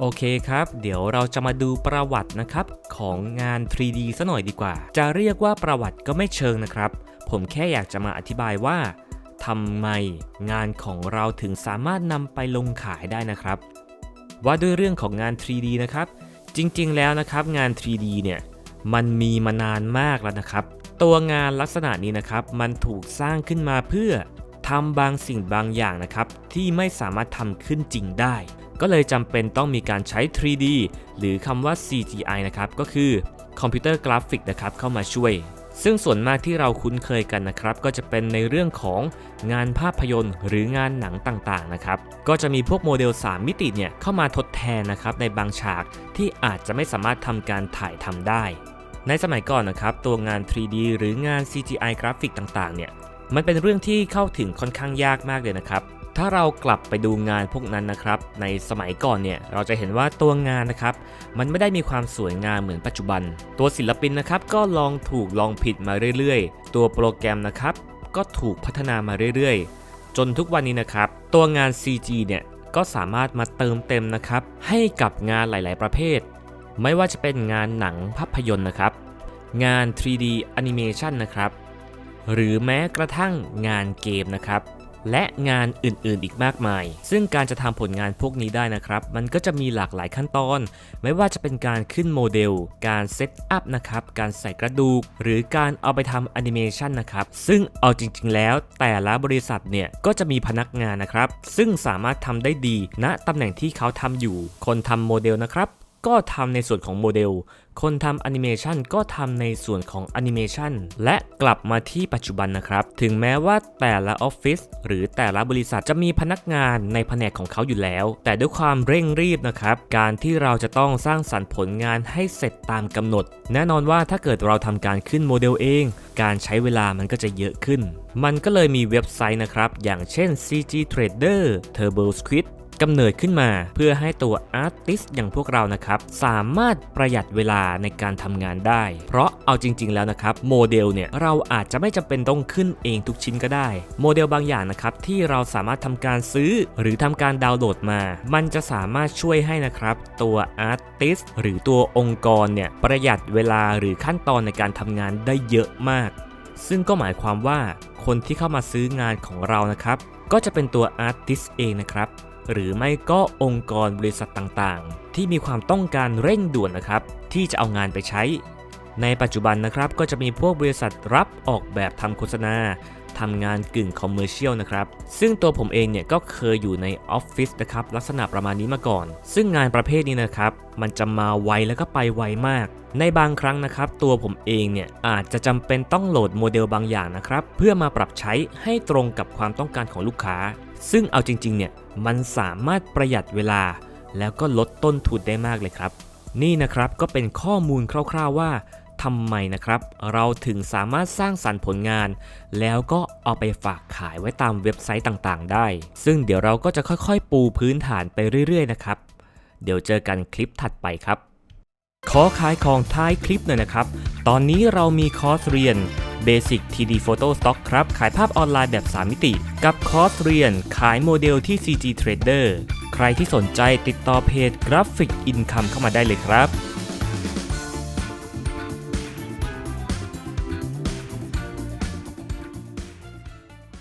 โอเคครับ เดี๋ยวเราจะมาดูประวัตินะครับ ของงาน 3D ซะหน่อยดีกว่า จะเรียกว่าประวัติก็ไม่เชิงนะครับ ผมแค่อยากจะมาอธิบายว่าทำไมงานของเราถึงสามารถนำไปลงขายได้นะครับ ว่าด้วยเรื่องของงาน 3D นะครับ จริงๆแล้วนะครับงาน 3D เนี่ยมันมีมานานมากแล้วนะครับ ตัวงานลักษณะนี้นะครับ มันถูกสร้างขึ้นมาเพื่อทำบางสิ่งบางอย่างนะครับ ที่ไม่สามารถทำขึ้นจริงได้ ก็เลยจำเป็นต้องมีการใช้ 3D หรือคำว่า CGI นะครับ ก็คือคอมพิวเตอร์กราฟิกนะครับเข้ามาช่วย ซึ่งส่วนมากที่เราคุ้นเคยกันนะครับ ก็จะเป็นในเรื่องของงานภาพยนตร์ หรืองานหนังต่างๆนะครับ ก็จะมีพวกโมเดล 3 มิติเนี่ยเข้ามาทดแทนนะครับในบางฉากที่อาจจะไม่สามารถทำการถ่ายทำได้ ในสมัยก่อนนะครับตัวงาน 3D หรืองาน CGI กราฟิกต่างๆเนี่ยมันเป็นเรื่องที่เข้าถึงค่อนข้างยากมากเลยนะครับ ถ้าเรากลับไปดูงานพวกนั้นนะครับ ในสมัยก่อนเนี่ยเราจะเห็นว่าตัวงานนะครับ มันไม่ได้มีความสวยงามเหมือนปัจจุบัน ตัวศิลปินนะครับก็ลองถูกลองผิดมาเรื่อยๆ ตัวโปรแกรมนะครับ ก็ถูกพัฒนามาเรื่อยๆ จนทุกวันนี้นะครับ ตัวงาน CG เนี่ยก็สามารถมาเติมเต็มนะครับ ให้กับงานหลาย ๆ ประเภท ไม่ว่าจะเป็นงานหนังภาพยนตร์นะครับ งาน 3D Animation นะครับ หรือแม้กระทั่งงานเกมนะครับ และงานอื่นๆอีกมากมาย ซึ่งการจะทำผลงานพวกนี้ได้นะครับ มันก็จะมีหลากหลายขั้นตอน ไม่ว่าจะเป็นการขึ้นโมเดล การเซตอัพนะครับ การใส่กระดูก หรือการเอาไปทำแอนิเมชันนะครับ ซึ่งเอาจริงๆแล้ว แต่ละบริษัทเนี่ยก็จะมีพนักงานนะครับ ซึ่งสามารถทำได้ดีณตำแหน่งที่เขาทำอยู่ คนทำโมเดลนะครับ ก็ทำในส่วนของโมเดล คนทำแอนิเมชันก็ทำในส่วนของแอนิเมชันและกลับมาที่ปัจจุบันนะครับ ถึงแม้ว่าแต่ละออฟฟิศหรือแต่ละบริษัทจะมีพนักงานในแผนกของเขาอยู่แล้ว แต่ด้วยความเร่งรีบนะครับ การที่เราจะต้องสร้างสรรค์ผลงานให้เสร็จตามกำหนด แน่นอนว่าถ้าเกิดเราทำการขึ้นโมเดลเอง การใช้เวลามันก็จะเยอะขึ้น มันก็เลยมีเว็บไซต์นะครับ อย่างเช่น CG Trader Turbo Squid กำเนิดขึ้นมาเพื่อให้ตัวอาร์ติสอย่างพวกเรานะครับสามารถประหยัดเวลาในการทำงานได้ เพราะเอาจริง ๆ แล้วนะครับโมเดลเนี่ยเราอาจจะไม่จำเป็นต้องขึ้นเองทุกชิ้นก็ได้ โมเดลบางอย่างนะครับที่เราสามารถทำการซื้อหรือทำการดาวน์โหลดมา มันจะสามารถช่วยให้นะครับตัวอาร์ติสหรือตัวองค์กรเนี่ยประหยัดเวลาหรือขั้นตอนในการทำงานได้เยอะมาก ซึ่งก็หมายความว่าคนที่เข้ามาซื้องานของเรานะครับ ก็จะเป็นตัวอาร์ติสเองนะครับ หรือไม่ก็องค์กรบริษัทต่างๆ ที่มีความต้องการเร่งด่วนนะครับ ที่จะเอางานไปใช้ ในปัจจุบันนะครับก็จะมีพวกบริษัทรับออกแบบทำโฆษณาทำงานกึ่งคอมเมอร์เชียลนะครับ ซึ่งตัวผมเองเนี่ยก็เคยอยู่ในออฟฟิศนะครับลักษณะประมาณนี้มาก่อน ซึ่งงานประเภทนี้นะครับ มันจะมาไวแล้วก็ไปไวมาก ในบางครั้งนะครับ ตัวผมเองเนี่ยอาจจะจำเป็นต้องโหลดโมเดลบางอย่างนะครับ เพื่อมาปรับใช้ให้ตรงกับความต้องการของลูกค้า ซึ่งเอาจริงๆเนี่ยมันสามารถประหยัดเวลา แล้วก็ลดต้นทุนได้มากเลยครับ นี่นะครับก็เป็นข้อมูลคร่าว ๆว่า ทำไมนะครับ เราถึงสามารถสร้างสรรค์ผลงาน แล้วก็เอาไปฝากขายไว้ตามเว็บไซต์ต่างๆ ได้ ซึ่งเดี๋ยวเราก็จะค่อยๆ ปูพื้นฐานไปเรื่อยๆ นะครับ เดี๋ยวเจอกันคลิปถัดไปครับ ขอขายของท้ายคลิปหน่อยนะครับ ตอนนี้เรามีคอร์สเรียน Basic 3D Photo Stock ครับ ขายภาพออนไลน์แบบ 3 มิติ กับคอร์สเรียนขายโมเดลที่ CG Trader ใครที่สนใจติดต่อเพจ Graphic Income เข้ามาได้เลยครับ